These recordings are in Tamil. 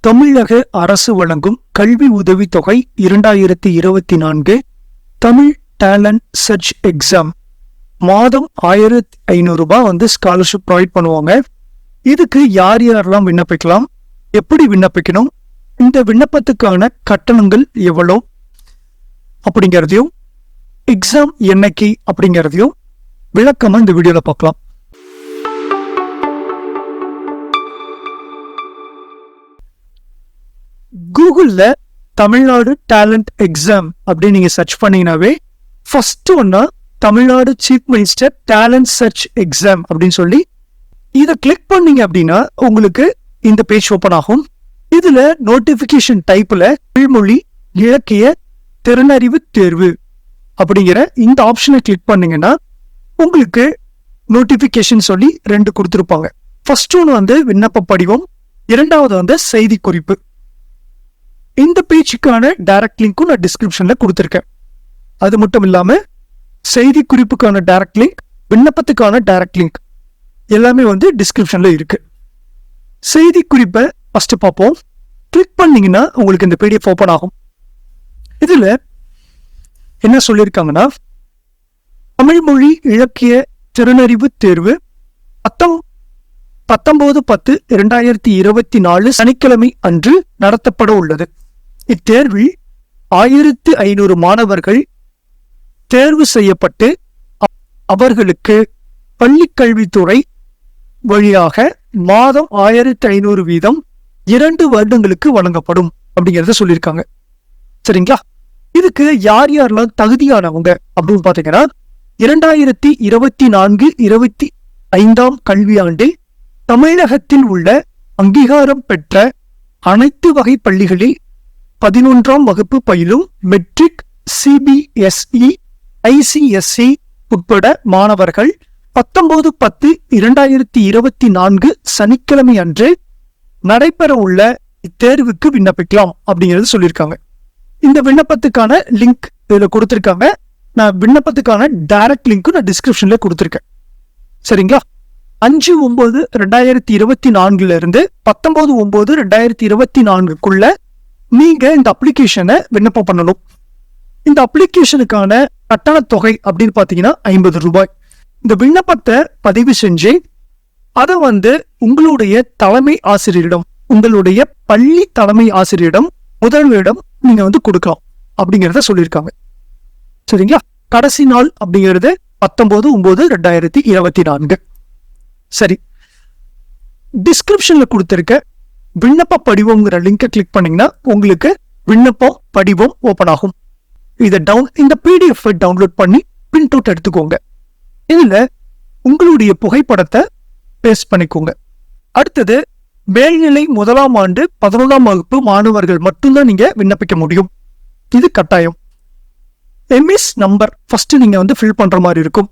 தமிழக அரசு வழங்கும் கல்வி உதவித்தொகை இரண்டாயிரத்தி இருபத்தி நான்கு தமிழ் டேலண்ட் சர்ச் எக்ஸாம் மாதம் ஆயிரத்தி ஐநூறுரூபா வந்து ஸ்காலர்ஷிப் ப்ரொவைட் பண்ணுவாங்க. இதுக்கு யார் யாரெல்லாம் விண்ணப்பிக்கலாம்? எப்படி விண்ணப்பிக்கணும்? இந்த விண்ணப்பத்துக்கான கட்டணங்கள் எவ்வளோ? அப்படிங்கிறதையும் எக்ஸாம் என்னைக்கு அப்படிங்கிறதையும் விளக்கமா இந்த வீடியோல பார்க்கலாம். கூகுளில் தமிழ்நாடு டேலண்ட் எக்ஸாம் அப்படின்னு நீங்க சர்ச் பண்ணீங்கன்னாவே ஃபர்ஸ்ட் ஒன்னா Tamil Nadu chief minister talent search exam அப்படின்னு சொல்லி இதை கிளிக் பண்ணீங்க அப்படின்னா உங்களுக்கு இந்த பேஜ் ஓபன் ஆகும். இதுல நோட்டிபிகேஷன் டைப்ல தமிழ்மொழி இலக்கிய திறனறிவு தேர்வு அப்படிங்கிற இந்த ஆப்ஷனை கிளிக் பண்ணீங்கன்னா உங்களுக்கு நோட்டிபிகேஷன் சொல்லி ரெண்டு கொடுத்துருப்பாங்க. ஃபர்ஸ்ட் ஒன்று வந்து விண்ணப்ப படிவம் இரண்டாவது வந்து செய்தி குறிப்பு இந்த பேச்சுக்கான டைரக்ட் லிங்க்கும் நான் டிஸ்கிரிப்ஷனில் கொடுத்துருக்கேன். அது மட்டும் இல்லாமல் செய்தி குறிப்புக்கான டைரக்ட் லிங்க் விண்ணப்பத்துக்கான டைரக்ட் லிங்க் எல்லாமே வந்து டிஸ்கிரிப்ஷனில் இருக்குது செய்தி குறிப்பை ஃபஸ்ட்டு பார்ப்போம். கிளிக் பண்ணீங்கன்னா உங்களுக்கு இந்த பிடிஎஃப் ஓப்பன் ஆகும். இதில் என்ன சொல்லியிருக்காங்கன்னா தமிழ் மொழி இலக்கிய திறனறிவு தேர்வு பத்தம் பத்தொன்பது பத்து இரண்டாயிரத்தி இருபத்தி நாலு சனிக்கிழமை அன்று நடத்தப்பட உள்ளது. இத்தேர்வில் ஆயிரத்து ஐநூறு மாணவர்கள் தேர்வு செய்யப்பட்டு அவர்களுக்கு பள்ளிக்கல்வித்துறை வழியாக மாதம் ஆயிரத்தி ஐநூறு வீதம் இரண்டு வருடங்களுக்கு வழங்கப்படும் அப்படிங்கறத சொல்லியிருக்காங்க. சரிங்களா? இதுக்கு யார் யாரெல்லாம் தகுதியானவங்க அப்படின்னு பார்த்தீங்கன்னா இரண்டாயிரத்தி இருபத்தி நான்கு இருபத்தி ஐந்தாம் கல்வியாண்டில் தமிழகத்தில் உள்ள அங்கீகாரம் பெற்ற அனைத்து வகை பள்ளிகளில் பதினொன்றாம் வகுப்பு பயிலும் மெட்ரிக் சிபிஎஸ்இ ஐசிஎஸ்இ உட்பட மாணவர்கள் பத்தொன்பது பத்து இரண்டாயிரத்தி இருபத்தி நான்கு சனிக்கிழமை அன்று நடைபெற உள்ள இத்தேர்வுக்கு விண்ணப்பிக்கலாம் அப்படிங்கிறது சொல்லியிருக்காங்க. இந்த விண்ணப்பத்துக்கான லிங்க் இதில் கொடுத்துருக்காங்க. நான் விண்ணப்பத்துக்கான டைரக்ட் லிங்க் நான் டிஸ்கிரிப்ஷன்ல கொடுத்துருக்கேன். சரிங்களா? அஞ்சு ஒம்பது ரெண்டாயிரத்தி இருபத்தி நான்குல இருந்து பத்தொன்பது ஒம்பது ரெண்டாயிரத்தி இருபத்தி நான்குக்குள்ள நீங்கள் இந்த அப்ளிகேஷனை விண்ணப்பம் பண்ணணும். இந்த அப்ளிகேஷனுக்கான கட்டணத் தொகை அப்படின்னு பார்த்தீங்கன்னா ஐம்பது ரூபாய். இந்த விண்ணப்பத்தை பதிவு செஞ்சு அதை வந்து உங்களுடைய தலைமை ஆசிரியரிடம் உங்களுடைய பள்ளி தலைமை ஆசிரியரிடம் முதல்வரிடம் நீங்கள் வந்து கொடுக்கலாம் அப்படிங்கிறத சொல்லியிருக்காங்க. சரிங்களா? கடைசி நாள் அப்படிங்கிறது பத்தொன்பது ஒன்பது ரெண்டாயிரத்தி இருபத்தி நான்கு. சரி. டிஸ்கிரிப்ஷனில் கொடுத்துருக்க விண்ணப்ப படிவம்ங்கிற லிங்கை கிளிக் பண்ணீங்கன்னா உங்களுக்கு விண்ணப்பம் படிவம் ஓப்பன் ஆகும். இதை டவுன் இந்த பிடிஎஃப் டவுன்லோட் பண்ணி பிரிண்ட் அவுட் எடுத்துக்கோங்க. இதில் உங்களுடைய புகைப்படத்தை பேஸ்ட் பண்ணிக்கோங்க. அடுத்தது மேல்நிலை முதலாம் ஆண்டு பதினொன்றாம் வகுப்பு மாணவர்கள் மட்டும்தான் நீங்கள் விண்ணப்பிக்க முடியும். இது கட்டாயம். எம்இஸ் நம்பர் ஃபர்ஸ்ட் நீங்கள் வந்து ஃபில் பண்ணுற மாதிரி இருக்கும்.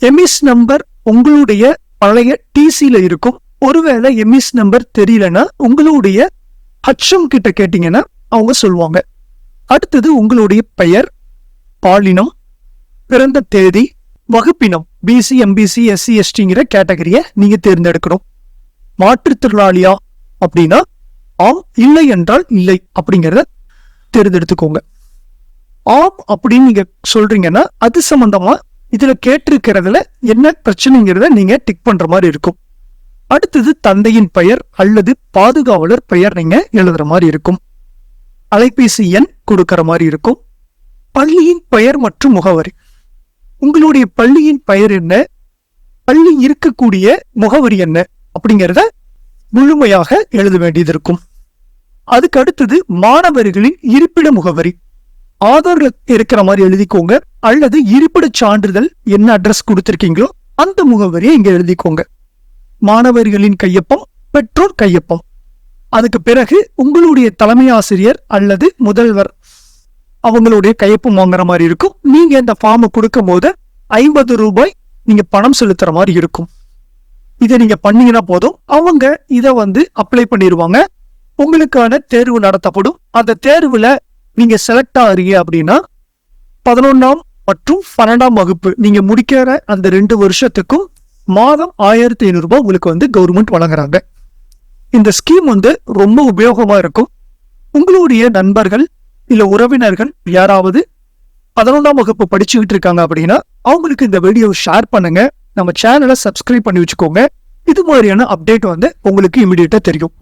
எம்இஸ் நம்பர் உங்களுடைய பழைய டிசியில் இருக்கும். ஒருவேளை எம்இஸ் நம்பர் தெரியலன்னா உங்களுடைய ஹச்எம் கிட்ட கேட்டீங்கன்னா அவங்க சொல்லுவாங்க. அடுத்தது உங்களுடைய பெயர் பாலினம் பிறந்த தேதி வகுப்பினம் பிசி எம்பிசி எஸ்சி எஸ்டிங்கிற கேட்டகரியை நீங்க தேர்ந்தெடுக்கணும். மாற்றுத்திறனாளியா அப்படின்னா ஆம் இல்லை என்றால் இல்லை அப்படிங்கிறத தேர்ந்தெடுத்துக்கோங்க. ஆம் அப்படின்னு நீங்க சொல்றீங்கன்னா அது சம்பந்தமா இதுல கேட்டிருக்கிறதுல என்ன பிரச்சனைங்கிறத நீங்க டிக் பண்ற மாதிரி இருக்கும். அடுத்தது தந்தையின் பெயர் அல்லது பாதுகாவலர் பெயர் நீங்க எழுதுற மாதிரி இருக்கும். அலைபேசி எண் கொடுக்கற மாதிரி இருக்கும். பள்ளியின் பெயர் மற்றும் முகவரி. உங்களுடைய பள்ளியின் பெயர் என்ன? பள்ளி இருக்கக்கூடிய முகவரி என்ன? அப்படிங்கிறத முழுமையாக எழுத வேண்டியது இருக்கும். அதுக்கு அடுத்தது மாணவர்களின் இருப்பிட முகவரி. ஆதார்ல இருக்கிற மாதிரி எழுதிக்கோங்க. அல்லது இருப்பிடச் சான்றிதழ் என்ன அட்ரஸ் கொடுத்துருக்கீங்களோ அந்த முகவரியை இங்க எழுதிக்கோங்க. மாணவர்களின் கையொப்பம் பெற்றோர் கையொப்பம். அதுக்கு பிறகு உங்களுடைய தலைமை ஆசிரியர் அல்லது முதல்வர் அவங்களுடைய கையொப்பம் வாங்குற மாதிரி இருக்கும். நீங்க இந்த ஃபார்மை கொடுக்கும் போது ஐம்பது ரூபாய் நீங்க பணம் செலுத்துற மாதிரி இருக்கும். இதை நீங்க பண்ணீங்கன்னா போதும். அவங்க இதை வந்து அப்ளை பண்ணிடுவாங்க உங்களுக்கான தேர்வு நடத்தப்படும். அந்த தேர்வுல நீங்க செலக்ட் ஆகிறீங்க அப்படின்னா பதினொன்னாம் மற்றும் பன்னெண்டாம் வகுப்பு நீங்க முடிக்கிற அந்த ரெண்டு வருஷத்துக்கும் மாதம் ஆயிரத்தி ஐநூறுரூபா உங்களுக்கு வந்து கவர்மெண்ட் வழங்குறாங்க. இந்த ஸ்கீம் வந்து ரொம்ப உபயோகமா இருக்கும். உங்களுடைய நண்பர்கள் இல்லை உறவினர்கள் யாராவது பதினொன்றாம் வகுப்பு படிச்சுக்கிட்டு இருக்காங்க அப்படின்னா அவங்களுக்கு இந்த வீடியோ ஷேர் பண்ணுங்க. நம்ம சேனலை சப்ஸ்கிரைப் பண்ணி வச்சுக்கோங்க. இது மாதிரியான அப்டேட் வந்து உங்களுக்கு இமீடியட்டாக தெரியும்.